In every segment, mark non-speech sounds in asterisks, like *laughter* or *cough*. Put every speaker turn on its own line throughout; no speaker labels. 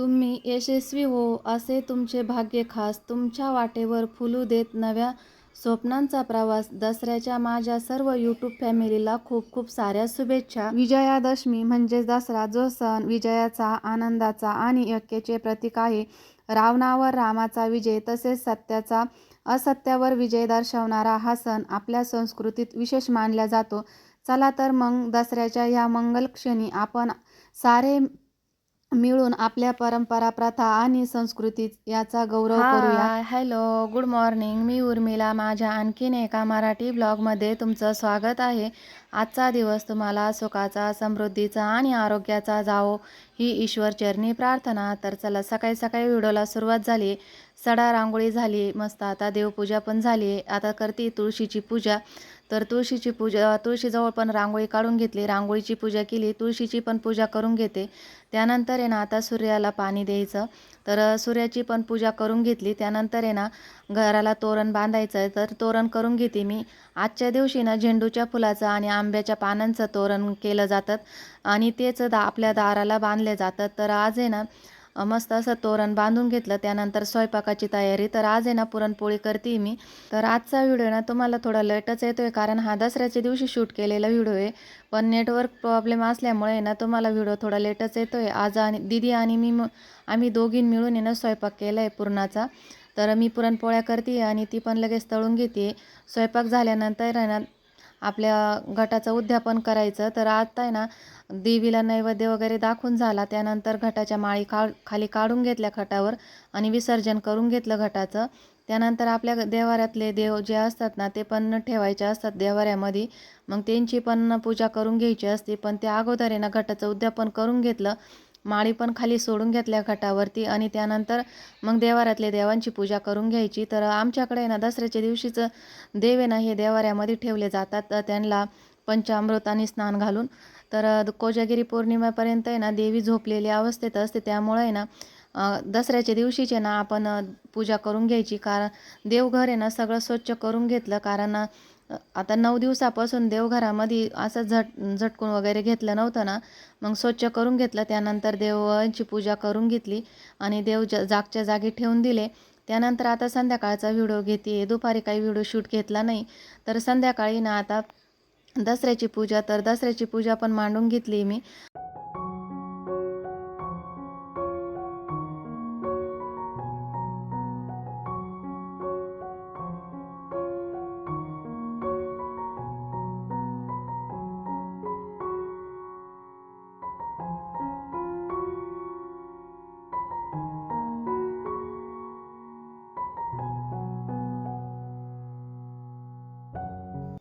तुम्ही यशस्वी हो असे तुमचे भाग्य खास तुमच्या वाटेवर फुलू देत नव्या स्वप्नांचा प्रवास. दसऱ्याच्या माझ्या सर्व यूट्यूब फॅमिलीला खूप खूप साऱ्या शुभेच्छा. विजयादशमी म्हणजे दसरा जो सण विजयाचा आनंदाचा आणि ऐक्याचे प्रतीक आहे. रावणावर रामाचा विजय तसेच सत्याचा असत्यावर विजय दर्शवणारा हा सण आपल्या संस्कृतीत विशेष मानला जातो. चला तर मग दसऱ्याच्या ह्या मंगल क्षणी आपण सारे मिळून आपल्या परंपरा प्रथा आणि संस्कृती याचा गौरव करूया. हॅलो गुड मॉर्निंग मी उर्मिला. माझ्या आणखीन एका मराठी ब्लॉगमध्ये तुमचं स्वागत आहे. आजचा दिवस तुम्हाला सुखाचा समृद्धीचा आणि आरोग्याचा जावो ही ईश्वरचरणी प्रार्थना. तर चला सकाळी सकाळी व्हिडिओला सुरुवात झाली. सडा रांगोळी झाली मस्त आता देवपूजा पण झाली. आता करते तुळशीची पूजा. तर तुळशीची पूजा तुळशीजवळ पण रांगोळी काढून घेतली. रांगोळीची पूजा केली तुळशीची पण पूजा करून घेते. त्यानंतर आहे ना आता सूर्याला पाणी द्यायचं. तर सूर्याची पण पूजा करून घेतली. त्यानंतर आहे ना घराला तोरण बांधायचं आहे तर तोरण करून घेते मी. आजच्या दिवशी ना झेंडूच्या फुलाचं आणि आंब्याच्या पानांचं तोरण केलं जातात आणि तेच दा आपल्या दाराला बांधले जातात तर आज आहे ना मस्त असं तोरण बांधून घेतलं. त्यानंतर स्वयंपाकाची तयारी. तर आज आहे ना पुरणपोळी करते मी. तर आजचा व्हिडिओ ना तुम्हाला थोडा लेटच येतो आहे कारण हा दसऱ्याच्या दिवशी शूट केलेला व्हिडिओ आहे. पण नेटवर्क प्रॉब्लेम असल्यामुळे ना तुम्हाला व्हिडिओ थोडा लेटच येतो आहे आज आणि दीदी आणि मी आम्ही दोघीं मिळून आहे ना स्वयंपाक केला आहे पुरणाचा. तर मी पुरणपोळ्या करते आणि ती पण लगेच तळून घेते. स्वयंपाक झाल्यानंतर ना आपल्या घटाचं उद्यापन करायचं. तर आता आहे ना देवीला नैवेद्य वगैरे दाखवून झाला. त्यानंतर घटाच्या माळी का खाली काढून घेतल्या खटावर आणि विसर्जन करून घेतलं घटाचं. त्यानंतर आपल्या देवाऱ्यातले देव जे असतात ना ते पण ठेवायचे असतात देवाऱ्यामध्ये. मग त्यांची पण पूजा करून घ्यायची असते. पण त्या अगोदर आहे ना घटाचं उद्यापन करून घेतलं. माळी पण खाली सोडून घेतल्या घाटावरती आणि त्यानंतर मग देवाऱ्यातले देवांची पूजा करून घ्यायची. तर आमच्याकडे आहे ना दसऱ्याच्या दिवशीचं देव आहे ना हे देवाऱ्यामध्ये ठेवले जातात. त्यांना पंचामृताने स्नान घालून. तर कोजागिरी पौर्णिमेपर्यंत आहे ना देवी झोपलेली अवस्थेत असते. त्यामुळे आहे ना दसऱ्याच्या दिवशीचे ना आपण पूजा करून घ्यायची. कारण देवघर आहे ना सगळं स्वच्छ करून घेतलं. कारण आता नऊ दिवसापासून देवघरामध्ये असं झट झटकून वगैरे घेतलं नव्हतं ना. मग स्वच्छ करून घेतलं त्यानंतर देवांची पूजा करून घेतली आणि देव ज जागच्या जागी ठेवून दिले. त्यानंतर आता संध्याकाळचा व्हिडिओ घेते. दुपारी काही व्हिडिओ शूट घेतला नाही. तर संध्याकाळी ना आता दसऱ्याची पूजा तर दसऱ्याची पूजा पण मांडून घेतली मी.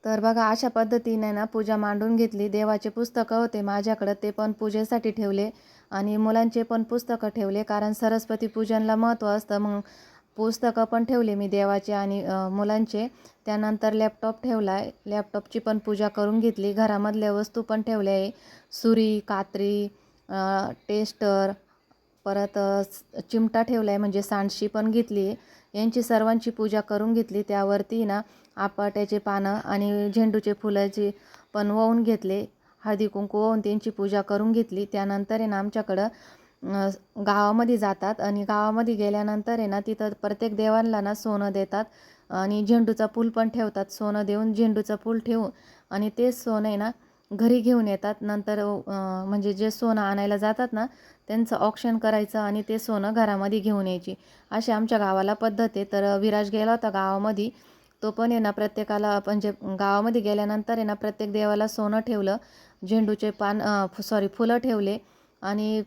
तर बघा अशा पद्धतीने ना पूजा मांडून घेतली. देवाचे पुस्तकं होते माझ्याकडं ते पण पूजेसाठी ठेवले आणि मुलांचे पण पुस्तकं ठेवले कारण सरस्वती पूजनला महत्त्व असतं. मग पुस्तकं पण ठेवले मी देवाचे आणि मुलांचे. त्यानंतर लॅपटॉप ठेवला आहे. लॅपटॉपची पण पूजा करून घेतली. घरामधल्या वस्तू पण ठेवल्या आहे. सुरी कात्री टेस्टर परत चिमटा ठेवला आहे. म्हणजे सांडशी पण घेतली आहे. यांची सर्वांची पूजा करून घेतली. त्यावरती ना आपाट्याचे पानं आणि झेंडूचे फुलाची पण वाहून घेतले हळदी कुंकू वाहून त्यांची पूजा करून घेतली. त्यानंतर आहे ना आमच्याकडं गावामध्ये जातात आणि गावामध्ये गेल्यानंतर आहे ना तिथं प्रत्येक देवांना ना सोनं देतात आणि झेंडूचा फूल पण ठेवतात. सोनं देऊन झेंडूचं फूल ठेवून आणि तेच सोनं आहे ना घरी घेऊन येतात. नंतर म्हणजे जे सोनं आणायला जातात ना त्यांचं ऑक्शन करायचं आणि ते सोनं घरामध्ये घेऊन यायची. अशी आमच्या गावाला पद्धत आहे. तर विराज गेला होता गावामध्ये. तो पण आहे ना प्रत्येकाला म्हणजे गावामध्ये गेल्यानंतर आहे ना प्रत्येक देवाला सोनं ठेवलं झेंडूचे पान सॉरी फुलं ठेवले आणि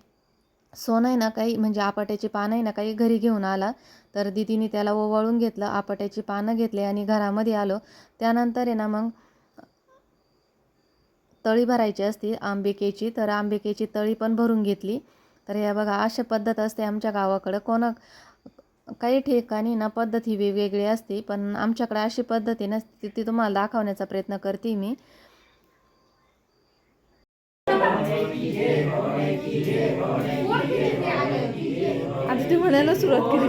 सोनं आहे ना काही म्हणजे आपाट्याची पानं आहे ना काही घरी घेऊन आला तर दिदीने त्याला ओवाळून घेतलं आपाट्याची पानं घेतले आणि घरामध्ये आलो. त्यानंतर आहे ना मग तळी भरायची असती आंबिकेची तर आंबिकेची तळी पण भरून घेतली. तर या बघा अशा पद्धत असते आमच्या गावाकडं. कोणा काही ठिकाणी ना पद्धत ही वेगवेगळी असते पण आमच्याकडे अशी पद्धत आहे ना ती तुम्हाला दाखवण्याचा प्रयत्न करते मी.
आता ती म्हणायला सुरुवात केली.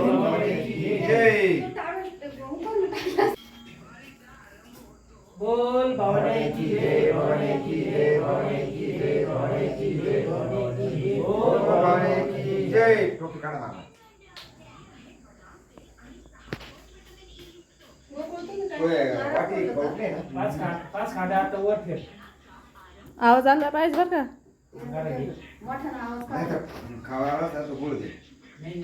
बोल जय भावनेची जय भावनेची जय भावनेची जय भावनेची जय बोल भावनेची जय जय टोपी काढा मामा होय, वाटी कवटली ना
पाच खा पाच खांदा आता वर ठेव.
आवाज आला पाहिजे बरं का?
नाही तर खावायला त्याचं गुळ दे.
नाही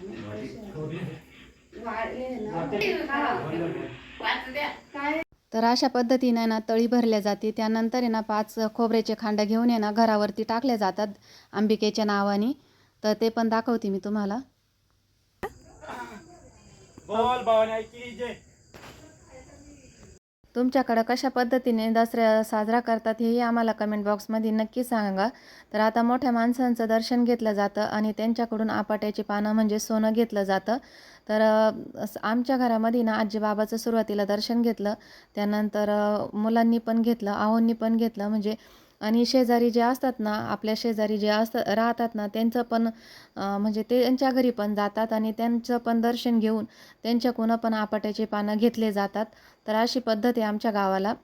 नाही, थोडी.
तर अशा पद्धतीने ना तळी भरल्या जाते. त्यानंतर आहे ना पाच खोबऱ्याचे खांड घेऊन आहे ना घरावरती टाकल्या जातात अंबिकेच्या नावाने. तर ते पण दाखवते मी तुम्हाला.
बोल भावना की जय
तुमच्याकडं कशा पद्धतीने दसरा साजरा करतात हेही आम्हाला कमेंट बॉक्समध्ये नक्की सांगा. तर आता मोठ्या माणसांचं दर्शन घेतलं जातं आणि त्यांच्याकडून आपाट्याची पानं म्हणजे सोनं घेतलं जातं. तर असं आमच्या घरामध्ये ना आजी बाबाचं सुरुवातीला दर्शन घेतलं. त्यानंतर मुलांनी पण घेतलं आहोंनी पण घेतलं. म्हणजे आणि शेजारी जे असतात ना आपल्या शेजारी जे असतात राहतात ना त्यांचं पण म्हणजे ते त्यांच्या घरी पण जातात आणि त्यांचं पण दर्शन घेऊन त्यांच्याकडून पण आपाट्याची पानं घेतले जातात. तर अशी पद्धत आहे आमच्या गावाला.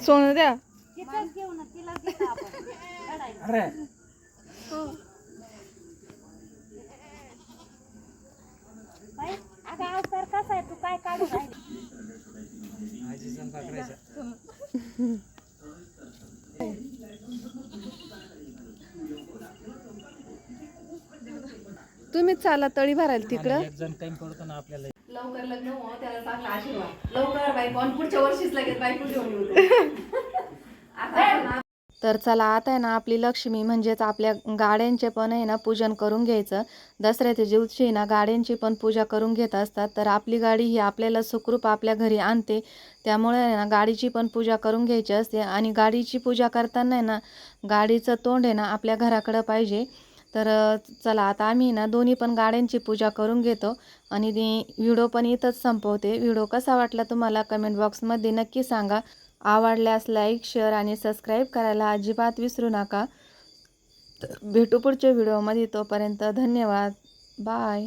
सोनं द्या
अरे
अगं अवतार कसा आहे तू काय काढून राहिली
आजीचा पकडायचा
तुम्हीच चाला तळी भरायला तिकडं.
एक जण टाइम पडतो ना आपल्याला.
लवकर लग्न हो त्याला चांगला आशीर्वाद. लवकर बायको आणि पुढच्या वर्षीच लगेच बायको घेऊन येऊ *laughs* तर चला आता आहे ना आपली लक्ष्मी म्हणजेच आपल्या गाड्यांचे पण आहे ना पूजन करून घ्यायचं. दसऱ्याच्या दिवशी ना गाड्यांची पण पूजा करून घेत असतात. तर आपली गाडी ही आपल्याला सुखरूप आपल्या घरी आणते. त्यामुळे आहे ना गाडीची पण पूजा करून घ्यायची असते. आणि गाडीची पूजा करताना आहे ना गाडीचं तोंड आहे ना आपल्या घराकडं पाहिजे. तर चला आता आम्ही ना दोन्ही पण गाड्यांची पूजा करून घेतो आणि व्हिडिओ पण इथंच संपवते. व्हिडिओ कसा वाटला तुम्हाला कमेंट बॉक्समध्ये नक्की सांगा. आवडल्यास लाईक शेअर आणि सबस्क्राईब करायला अजिबात विसरू नका. तर भेटू पुढच्या व्हिडिओमध्ये तोपर्यंत धन्यवाद. बाय